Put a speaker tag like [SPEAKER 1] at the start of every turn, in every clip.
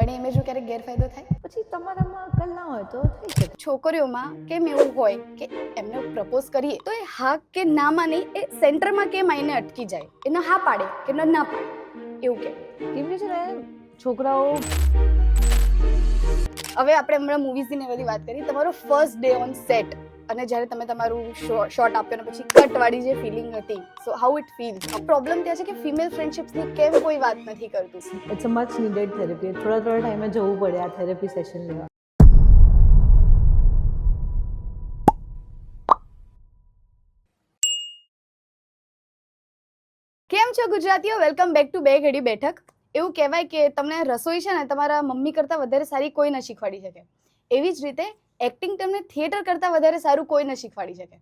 [SPEAKER 1] પણ એ જો ક્યારેક ગેરફાયદો થાય?
[SPEAKER 2] પછી તમારામાં અકલ ના હોય તો થઈ શકે.
[SPEAKER 1] છોકરીઓમાં કેમ એવું હોય કે એમને પ્રપોઝ કરીએ તો એ હા કે ના માં નહીં એ સેન્ટરમાં કેમ આવીને અટકી જાય? એને હા પાડે કે ન ના પાડે એવું કે.
[SPEAKER 2] કેમ કે છે ને છોકરાઓ
[SPEAKER 1] હવે આપણે હમણાં મૂવીઝની બધી વાત કરી તમારો ફર્સ્ટ ડે ઓન સેટ અને જ્યારે તમે તમારું શોર્ટ આપ્યો ને પછી કટ વાળી જે ફિલિંગ હતી so how it feels problem ત્યાં છે કે ફિમેલ ફ્રેન્ડશિપ્સની કેમ કોઈ વાત નથી કરતું?
[SPEAKER 2] It's a much needed therapy થોડા થોડા ટાઈમે જવું પડે આ થેરેપી સેશન લેવા.
[SPEAKER 1] કેમ છો ગુજરાતીઓ? વેલકમ બેક ટુ બે ઘડી બેઠક. એવું કહેવાય કે તમને રસોઈ છે ને તમારા મમ્મી કરતાં વધારે સારી કોઈ ન શીખવાડી શકે. એવી જ રીતે એક્ટિંગ તમને થિયેટર કરતાં વધારે સારું કોઈ ન શીખવાડી શકે.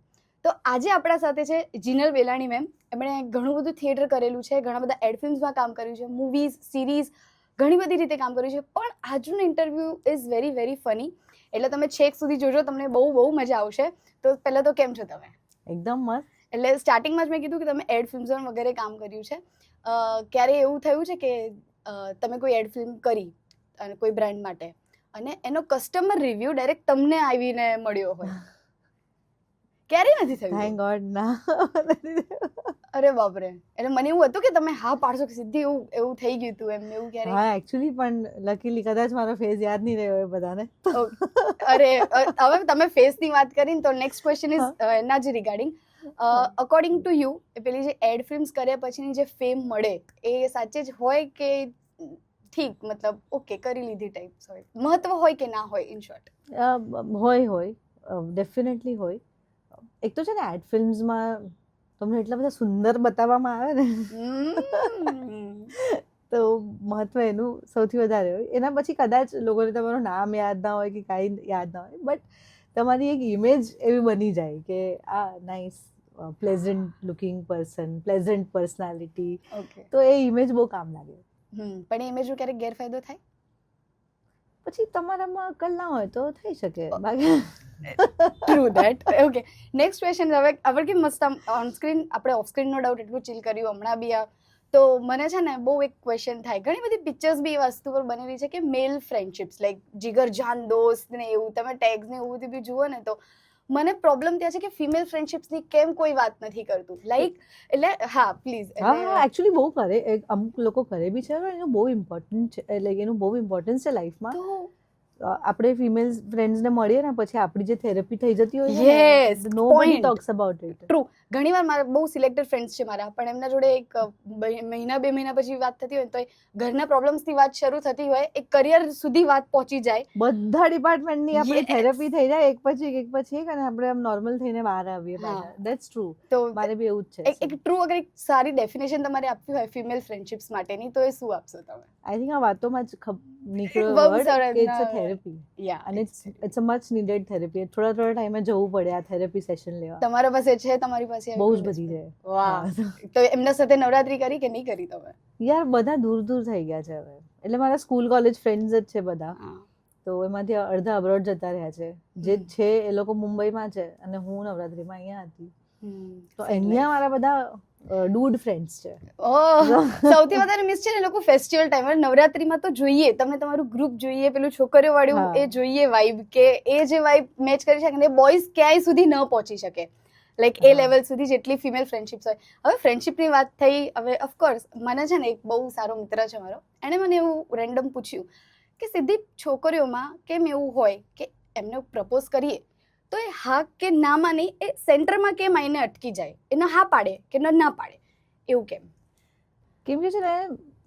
[SPEAKER 1] તો આજે આપણા સાથે છે જીનલ વેલાણી મેમ. એમણે ઘણું બધું થિયેટર કરેલું છે ઘણા બધા એડ ફિલ્મ્સમાં કામ કર્યું છે મૂવીઝ સિરીઝ ઘણી બધી રીતે કામ કર્યું છે. પણ આજનું interview is very very funny. એટલે તમે છેક સુધી જોજો તમને બહુ બહુ મજા આવશે. તો પહેલાં તો કેમ છો તમે?
[SPEAKER 2] એકદમ મસ્ત.
[SPEAKER 1] એટલે સ્ટાર્ટિંગમાં જ મેં કીધું કે તમે એડ ફિલ્મ્સ વગેરે કામ કર્યું છે. ક્યારે એવું થયું છે કે તમે કોઈ એડ ફિલ્મ કરી અને કોઈ બ્રાન્ડ માટે? અને એનો કસ્ટમર રિવ્યુ ડાયરેક્ટ તમને આવીને મળ્યો હોય. ક્યારે નથી થયું
[SPEAKER 2] થેન્ક ગોડ ના.
[SPEAKER 1] અરે બાપરે. એટલે મને એવું હતું કે તમે હા પાડશો કે સીધી એવું એવું થઈ ગયું હતું એમ એવું ક્યારે
[SPEAKER 2] હા એકચ્યુઅલી પણ લકીલી કદાચ મારો ફેસ યાદ નહીં રહ્યો એ બધાને.
[SPEAKER 1] અરે હવે તમે ફેસની વાત કરીને તો નેક્સ્ટ ક્વેશ્ચન ઇઝ એના જ રિગાર્ડિંગ અકોર્ડિંગ ટુ યુ પેલી જે એડ ફિલ્મ્સ કર્યા પછીની જે ફેમ મળે એ સાચે જ હોય કે ઠીક મતલબ ઓકે કરી લીધી ટાઈપ્સ હોય મહત્વ હોય કે ના હોય ઇન શોર્ટ
[SPEAKER 2] હોય હોય. ડેફિનેટલી હોય. એક તો છે ને એડ ફિલ્મ્સમાં તમને એટલા બધા સુંદર બતાવવામાં આવે ને. તો મહત્વ એનું સૌથી વધારે હોય. એના પછી કદાચ લોકોને તમારું નામ યાદ ના હોય કે કાંઈ યાદ ના હોય બટ તમારી એક ઇમેજ એવી બની જાય કે આ nice pleasant looking person pleasant personality
[SPEAKER 1] okay
[SPEAKER 2] તો એ ઇમેજ બહુ કામ લાગે.
[SPEAKER 1] પણ એ જો ક્યારેક ગેરફાયદો થાય?
[SPEAKER 2] પછી તમારામાં અકલ ના હોય તો થઈ શકે.
[SPEAKER 1] True that okay next question હવે આપણે કે મસ્ત ઓન સ્ક્રીન આપણે ઓફ સ્ક્રીન નો ડાઉટ એટલું ચીલ કર્યું હમણાં બી આ. તો મને છે ને બહુ એક ક્વેશ્ચન થાય. ઘણી બધી પિક્ચર્સ બી એ વસ્તુ પર બનેલી છે કે મેલ ફ્રેન્ડશિપ્સ લાઈક જીગર જાન દોસ્ત ને એવું તમે ટેગ્સ ને એવું બી જુઓ ને તો મને પ્રોબ્લેમ ત્યાં છે કે ફિમેલ ફ્રેન્ડશિપ્સની કેમ કોઈ વાત નથી કરતું. લાઈક એટલે હા પ્લીઝ
[SPEAKER 2] હા એકચ્યુઅલી બહુ કરે. અમુક લોકો કરે બી છે એનું બહુ ઇમ્પોર્ટન્ટ છે લાઈક એનું બહુ ઇમ્પોર્ટન્સ છે લાઈફમાં
[SPEAKER 1] તો
[SPEAKER 2] આપણે ફિમેલ ફ્રેન્ડ્સને મળીએ ને પછી આપણી જે થેરપી થઈ જતી હોય
[SPEAKER 1] yes
[SPEAKER 2] no
[SPEAKER 1] one
[SPEAKER 2] talks about it
[SPEAKER 1] true ઘણીવાર મારા બહુ સિલેક્ટેડ ફ્રેન્ડ્સ છે મારા પણ એમના જોડે એક મહિના બે મહિના પછી વાત થતી હોય તો ઘરના પ્રોબ્લેમ્સથી વાત શરૂ થતી હોય એક કરિયર સુધી વાત પહોંચી જાય.
[SPEAKER 2] બધા ડિપાર્ટમેન્ટની આપણી. થેરપી થઈ જાય એક પછી એક એક પછી એક અને આપણે આમ નોર્મલ થઈને બહાર આવીએ
[SPEAKER 1] હા.
[SPEAKER 2] દેટ્સ ટ્રુ
[SPEAKER 1] તો
[SPEAKER 2] મારે બી એવું જ છે.
[SPEAKER 1] એક ટ્રુ અગર એક સારી ડેફિનેશન તમારે આપવી હોય ફિમેલ ફ્રેન્ડશિપ્સ માટેની તો એ શું આપશો તમે?
[SPEAKER 2] આઈ થિંક આ વાતોમાં જ નીકળ્યો કે ઇટ્સ અ. થેરપી
[SPEAKER 1] યા
[SPEAKER 2] અને it's a much needed therapy થોડા થોડા ટાઈમે જવું પડે આ થેરપી સેશન લેવા.
[SPEAKER 1] તમારા પાસે છે તમારી પાસે
[SPEAKER 2] બહુ જ બધી છે.
[SPEAKER 1] વાહ. તો એમના સાથે નવરાત્રી કરી કે નહીં કરી તમે?
[SPEAKER 2] યાર બધા દૂર દૂર થઈ ગયા છે હવે. એટલે મારા સ્કૂલ કોલેજ ફ્રેન્ડ્સ જ છે બધા. તો એમાંથી અડધા અબ્રોડ જતા રહ્યા છે. જે છે એ લોકો મુંબઈમાં છે અને હું નવરાત્રીમાં અહીંયા હતી. તો અહીંયા મારા બધા ડૂડ ફ્રેન્ડ્સ છે.
[SPEAKER 1] ઓહ સૌથી વધારે મિસ છે ને લોકો ફેસ્ટિવલ ટાઈમ નવરાત્રીમાં તો જોઈએ. તમને તમારું ગ્રુપ જોઈએ પેલું છોકરીઓ વાળું એ જોઈએ વાઇબ કે એ જે વાઇબ મેચ કરી શકે ને બોયઝ ક્યાંય સુધી ન પહોંચી શકે. લાઈક એ લેવલ સુધી જેટલી ફિમેલ ફ્રેન્ડશિપ્સ હોય. હવે ફ્રેન્ડશિપની વાત થઈ હવે ઓફકોર્સ મને છે ને એક બહુ સારો મિત્ર છે મારો. એણે મને એવું રેન્ડમ પૂછ્યું કે સીધી છોકરીઓમાં કેમ એવું હોય કે એમને પ્રપોઝ કરીએ? તો એ હા કે નામાં નહીં એ સેન્ટરમાં કેમ આવીને અટકી જાય? એને હા પાડે કે ન ના પાડે? એવું કેમ?
[SPEAKER 2] કેમ કે છે ને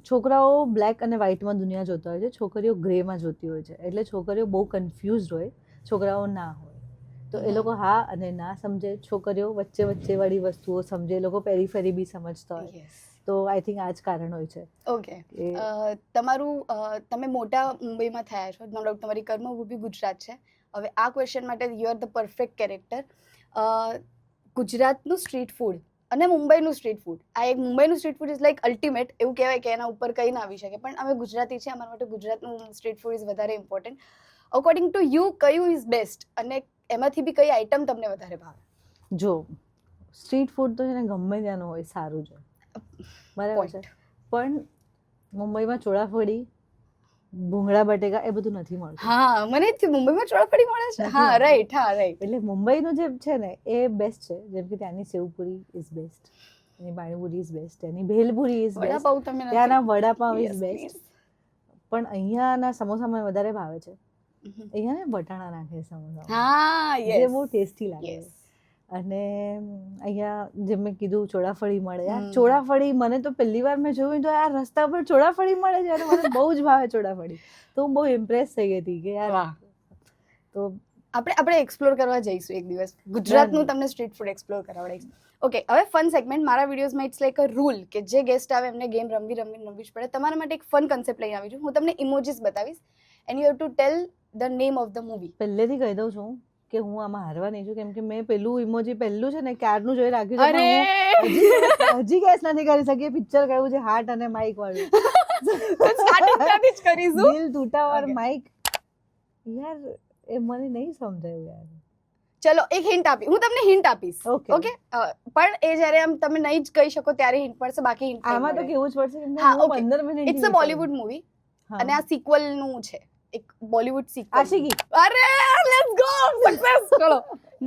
[SPEAKER 2] છોકરાઓ બ્લેક અને વ્હાઇટમાં દુનિયા જોતા હોય છે છોકરીઓ ગ્રેમાં જોતી હોય છે. એટલે છોકરીઓ બહુ કન્ફ્યુઝડ હોય છોકરાઓ ના હોય. તો એ લોકો હા અને ના સમજે. છોકરીઓ વચ્ચે વચ્ચે વાળી વસ્તુઓ સમજે. એ લોકો પેરીફેરી બી સમજતા હોય. તો આઈ થિંક આ જ કારણ હોય છે.
[SPEAKER 1] ઓકે તમારું તમે મોટા મુંબઈમાં થયા છો. નો ડાઉટ તમારી કર્મભૂમિ ગુજરાત છે. હવે આ ક્વેશ્ચન માટે you are the perfect character ગુજરાતનું સ્ટ્રીટ ફૂડ અને મુંબઈનું સ્ટ્રીટ ફૂડ આ એક મુંબઈનું street food is like ultimate એવું કહેવાય કે એના ઉપર કંઈ ના આવી શકે. પણ અમે ગુજરાતી છે અમારા માટે ગુજરાતનું સ્ટ્રીટ ફૂડ ઇઝ વધારે ઇમ્પોર્ટન્ટ અકોર્ડિંગ ટુ યુ કયું ઇઝ બેસ્ટ અને એમાંથી બી કઈ આઈટમ તમને વધારે ભાવે?
[SPEAKER 2] જો સ્ટ્રીટ ફૂડ તો છે ને ગમે ત્યાંનું હોય સારું છે. બરાબર છે પણ મુંબઈમાં ચોળાફળી ભૂંગળા બટેકા એ બધું નથી મળતું.
[SPEAKER 1] હા મને જ મુંબઈમાં ચોળાફળી મળે છે? હા રાઈટ હા રાઈટ
[SPEAKER 2] એટલે મુંબઈનું જે છે ને એ બેસ્ટ છે. જેમ કે ત્યાંની સેવપુરી ઇઝ બેસ્ટ એની પાણીપુરી ઇઝ બેસ્ટ એની ભેલપુરી ઇઝ બેસ્ટ ત્યાંના વડાપાવ ઇઝ બેસ્ટ પણ અહીંયાના સમોસા મને વધારે ભાવે છે. અહીંયા ને વટાણા નાખે સમોસા
[SPEAKER 1] હા યસ
[SPEAKER 2] બહુ ટેસ્ટી લાગે. અને અહીંયા જેમ મેં કીધું ચોળાફળી મળે. યાર ચોળાફળી મને તો પહેલી વાર મેં જોયું તો યાર રસ્તા પર ચોળાફળી મળે છે. અને મને બહુ જ ભાવે ચોળાફળી. તો હું બહુ ઇમ્પ્રેસ થઈ ગઈ હતી કે યાર તો
[SPEAKER 1] આપણે આપણે એક્સપ્લોર કરવા જઈશું એક દિવસ. ગુજરાતનું તમને સ્ટ્રીટ ફૂડ એક્સપ્લોર કરાવડાવીશું ઓકે હવે ફન સેગમેન્ટ મારા વિડીયોઝમાં ઇટ્સ લાઈક અ રૂલ કે જે ગેસ્ટ આવે એમને ગેમ રમવી રમવી રમવી જ પડે. તમારા માટે એક ફન કન્સેપ્ટ લઈને આવી છું હું તમને ઇમોજીસ બતાવીશ. And you have to tell the name of the movie
[SPEAKER 2] પહેલેથી કહી દઉં છું કે હું આમાં નહીં છું કેમ કે મેં પેલું ઇમોજી પહેલું છે ને ક્યારનું જોઈ રાખ્યું છે હજી ગેસ નથી કરી શકી પિક્ચર કયું છે હાર્ટ અને માઇક વાળું.
[SPEAKER 1] સ્ટાર્ટિંગ ત્યાંથી જ કરીશું.
[SPEAKER 2] દિલ તૂટા ઓર માઇક યાર એ મને નહીં સમજાયું યાર.
[SPEAKER 1] ચલો એક હિન્ટ આપી. હું તમને હિન્ટ આપીશ. ઓકે પણ એ જ્યારે આમ તમે નહીં જ કહી શકો ત્યારે હિન્ટ પડશે બાકી હિન્ટ
[SPEAKER 2] આમાં તો કેવું જ પડશે
[SPEAKER 1] હા,
[SPEAKER 2] હું
[SPEAKER 1] okay.
[SPEAKER 2] 15 minute
[SPEAKER 1] it's a Bollywood movie અને આ સિક્વલનું છે. એક બોલિવૂડ સિક્વલ
[SPEAKER 2] આશિકી.
[SPEAKER 1] અરે લેટ્સ ગો સક્સેસ ચલો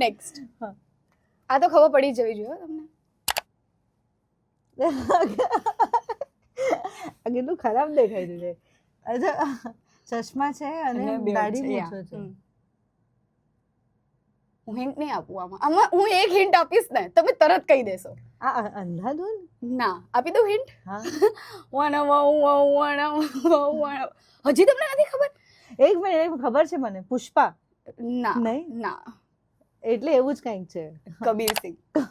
[SPEAKER 1] નેક્સ્ટ આ તો ખબર પડી જ જવી જોઈએ તમને.
[SPEAKER 2] કેટલું ખરાબ દેખાય રહ્યું છે અચ્છા ચશ્મા છે અને દાઢી મૂછો છે.
[SPEAKER 1] હું હિન્ટ નહીં આપું આમાં. આમાં હું એક હિન્ટ આપીશ ને તમે તરત કહી દેશો.
[SPEAKER 2] આ અંધાધૂન?
[SPEAKER 1] ના આપી દઉં હિન્ટ વણ વણ વણ વણ. હજી તમને નથી ખબર?
[SPEAKER 2] એક મિનિટ ખબર છે મને? પુષ્પા?
[SPEAKER 1] ના
[SPEAKER 2] નહીં?
[SPEAKER 1] ના.
[SPEAKER 2] એટલે એવું જ કંઈક છે.
[SPEAKER 1] કબીર સિંહ.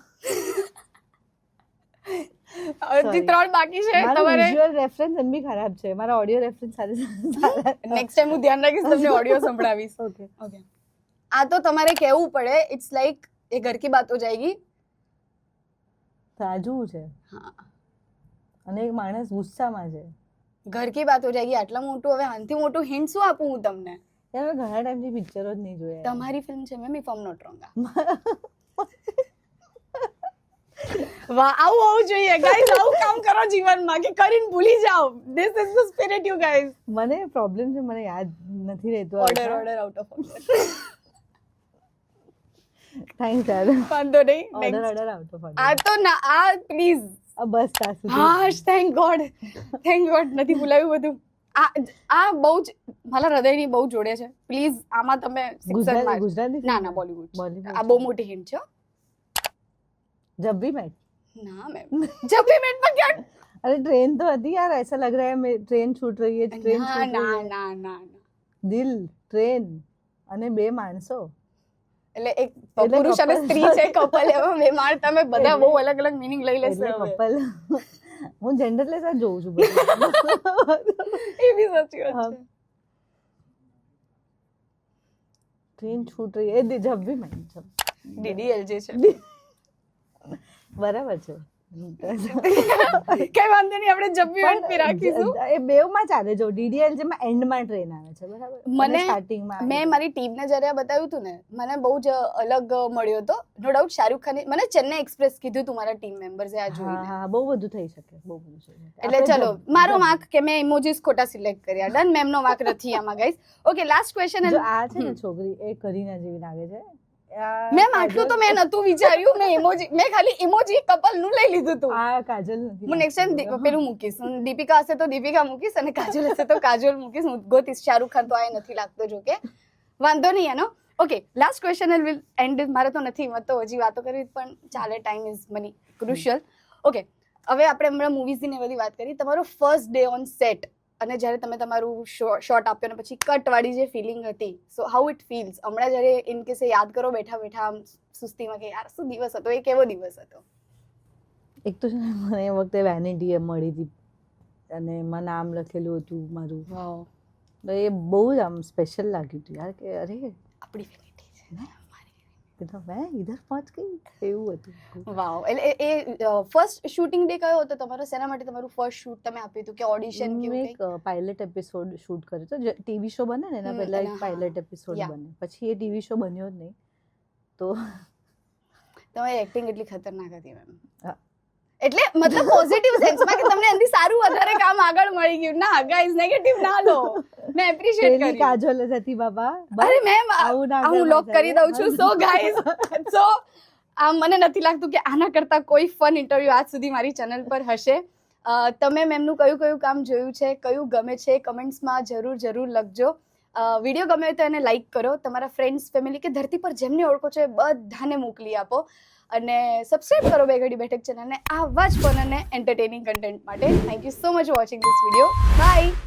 [SPEAKER 1] હજી ત્રણ બાકી છે
[SPEAKER 2] મારો
[SPEAKER 1] તમારે?
[SPEAKER 2] વિઝ્યુઅલ રેફરન્સ એમ બી ખરાબ છે. મારા ઓડિયો રેફરન્સ સારી
[SPEAKER 1] નેક્સ્ટ ટાઈમ હું ધ્યાન રાખીશ તમને ઓડિયો સંભળાવીશ.
[SPEAKER 2] ઓકે
[SPEAKER 1] ઓકે આ તો તમારે કહેવું પડે ઇટ્સ લાઈક એ ઘર કી બાત હો જાયગી.
[SPEAKER 2] સાજું છે.
[SPEAKER 1] હા.
[SPEAKER 2] અને એક માણસ ગુસ્સામાં છે.
[SPEAKER 1] ઘર કી બાત હો જાયગી આટલા મોટું હવે આનથી મોટું હિન્ટ શું આપું હું તમને?
[SPEAKER 2] યાર મેં ઘણા ટાઈમથી પિક્ચરો જ નહીં જોયા.
[SPEAKER 1] તમારી ફિલ્મ છે ma'am if I'm not wrong વાહ આવું હોવું જોઈએ. ગાઈઝ આવું કામ કરો જીવનમાં કે કરીને ભૂલી જાઓ. This is the spirit you guys
[SPEAKER 2] મને પ્રોબ્લેમ છે મને યાદ નથી રહેતું
[SPEAKER 1] order order out of
[SPEAKER 2] thanks યાર
[SPEAKER 1] વાંધો નહીં.
[SPEAKER 2] ઓર્ડર ઓર્ડર આઉટ ઓફ
[SPEAKER 1] આ તો ના આ પ્લીઝ
[SPEAKER 2] બસ ત્યાં સુધી
[SPEAKER 1] હાશ થેન્ક ગોડ થેન્ક ગોડ નથી ભૂલાયું બધું આ આ બહુ જ મારા હૃદયની બહુ જોડે છે પ્લીઝ આમાં તમે sixer
[SPEAKER 2] ગુજરાતી
[SPEAKER 1] માર-
[SPEAKER 2] ગુજરાતી
[SPEAKER 1] ના
[SPEAKER 2] film
[SPEAKER 1] ના
[SPEAKER 2] છે?
[SPEAKER 1] બોલીવુડ
[SPEAKER 2] Bollywood
[SPEAKER 1] આ
[SPEAKER 2] છે.
[SPEAKER 1] બહુ મોટી હિન્ટ છે હો.
[SPEAKER 2] जब भी मैं
[SPEAKER 1] ના મેમ જબ ભી મેન પર ક્યાં
[SPEAKER 2] अरे ट्रेन तो હતી यार ऐसा लग रहा है मैं ट्रेन छूट रही है ट्रेन
[SPEAKER 1] ના
[SPEAKER 2] छूट
[SPEAKER 1] ના
[SPEAKER 2] रही है
[SPEAKER 1] ના ના ના.
[SPEAKER 2] દિલ ટ્રેન અને બે માણસો
[SPEAKER 1] એટલે એક પુરુષ અને સ્ત્રી છે કપલ એમાં મેં મારતા મેં બધા બહુ અલગ અલગ મિનિંગ લઈ લેશે
[SPEAKER 2] કપલ હું જેન્ડરલેસ જ જોઉં છું
[SPEAKER 1] એ બી સાચી વાત
[SPEAKER 2] ટ્રેન છૂટ રહી એ દી જબ ભી મેં જબ
[SPEAKER 1] ડીડીએલ જે છે
[SPEAKER 2] બરાબર છે
[SPEAKER 1] કઈ વાંધો નહીં આપણે જબ
[SPEAKER 2] એન્ડ
[SPEAKER 1] પે રાખીશું.
[SPEAKER 2] એ બેવમાં ચાલે જો ડીડીએલ જેમાં એન્ડમાં ટ્રેન આવે છે બરાબર?
[SPEAKER 1] મને-
[SPEAKER 2] સ્ટાર્ટિંગમાં
[SPEAKER 1] મેં મારી ટીમને જ્યારે આ બતાવ્યું હતું ને મને બહુ જ અલગ મળ્યો હતો. નો ડાઉટ શાહરુખ ખાને મને ચેન્નઈ એક્સપ્રેસ કીધું તું મારા ટીમ મેમ્બર્સે આ જોઈને.
[SPEAKER 2] હા બહુ બધું થઈ શકે બહુ બધું થઈ
[SPEAKER 1] એટલે ચલો મારો વાંક કે મેં ઇમોજીસ ખોટા સિલેક્ટ કર્યા. ડન મેમનો વાંક નથી આમાં ગાઈસ ઓકે લાસ્ટ ક્વેશ્ચન
[SPEAKER 2] આ છે ને છોકરી એ કરીના જેવી લાગે છે.
[SPEAKER 1] મેમ આટલું તો મેં નતું વિચાર્યું. મેં ઇમોજી મેં ખાલી ઇમોજી કપલનું લઈ લીધું હતું
[SPEAKER 2] આ કાજલ નથી
[SPEAKER 1] હું નેક્સ્ટ ટાઈમ પેલું મૂકીશ. હું દીપિકા હશે તો દીપિકા મૂકીશ અને કાજલ હશે તો કાજલ મૂકીશ. હું ગોતીશ. શાહરુખ ખાન તો આ નથી લાગતો જો કે વાંધો નહીં એનો. Okay last question will end મારે તો નથી મત તો હજી વાતો કરવી પણ ચાલે time is money crucial okay હવે આપણે હમણાં મૂવીઝની ને બધી વાત કરી. તમારો ફર્સ્ટ ડે ઓન સેટ અને જ્યારે તમે તમારું શોર્ટ આપ્યો અને પછી કટવાળી જે ફિલિંગ હતી સો હાઉ ઇટ ફીલ્સ હમણાં જ્યારે ઇન કેસ યાદ કરો બેઠા બેઠા આમ સુસ્તીમાં કે યાર શું દિવસ હતો એ કેવો દિવસ હતો?
[SPEAKER 2] એક તો મને એ વખતે વેનિટી મળી હતી. અને એમાં નામ લખેલું હતું મારું. એ બહુ જ આમ સ્પેશિયલ લાગ્યું હતું યાર કે અરે
[SPEAKER 1] આપણી વેનિટી છે.
[SPEAKER 2] હે? કીધું મેં ઇધર પહોંચ ગઈ એવું હતું.
[SPEAKER 1] વાવ. એટલે એ ફર્સ્ટ શૂટિંગ ડે કયો હતો તમારો? શેના માટે તમારું ફર્સ્ટ શૂટ તમે આપ્યું હતું કે ઓડિશન કે
[SPEAKER 2] એક પાયલટ એપિસોડ શૂટ કર્યો હતો. ટીવી શો બને ને એના પહેલા એક પાયલટ એપિસોડ બને. પછી એ ટીવી શો બન્યો જ નહીં. તો
[SPEAKER 1] તમારી એક્ટિંગ એટલી ખતરનાક હતી મેમ
[SPEAKER 2] હા.
[SPEAKER 1] એટલે મતલબ પોઝિટિવ સેન્સમાં કે તમને એનાથી સારું વધારે કામ આગળ મળી ગયું. ના ગાઈઝ નેગેટિવ ના લો. મેં એપ્રિશિએટ કરી
[SPEAKER 2] કાજોલ હતી બાબા.
[SPEAKER 1] અરે મેમ હું લોક કરી દઉં છું. સો ગાઈઝ સો આ મને નથી લાગતું કે આના કરતા કોઈ ફન ઇન્ટરવ્યુ આજ સુધી મારી ચેનલ પર હશે. તમે મેમનું કયું કયું કામ જોયું છે કયું ગમે છે કમેન્ટ્સમાં જરૂર જરૂર લખજો. વીડિયો ગમે તો એને લાઈક કરો. તમારા ફ્રેન્ડ્સ ફેમિલી કે ધરતી પર જેમને ઓળખો છો એ બધાને મોકલી આપો. અને સબસ્ક્રાઈબ કરો બે ઘડી બેઠક ચેનલને આવા જ ફન અને એન્ટરટેનિંગ કન્ટેન્ટ માટે. Thank you so much watching this video bye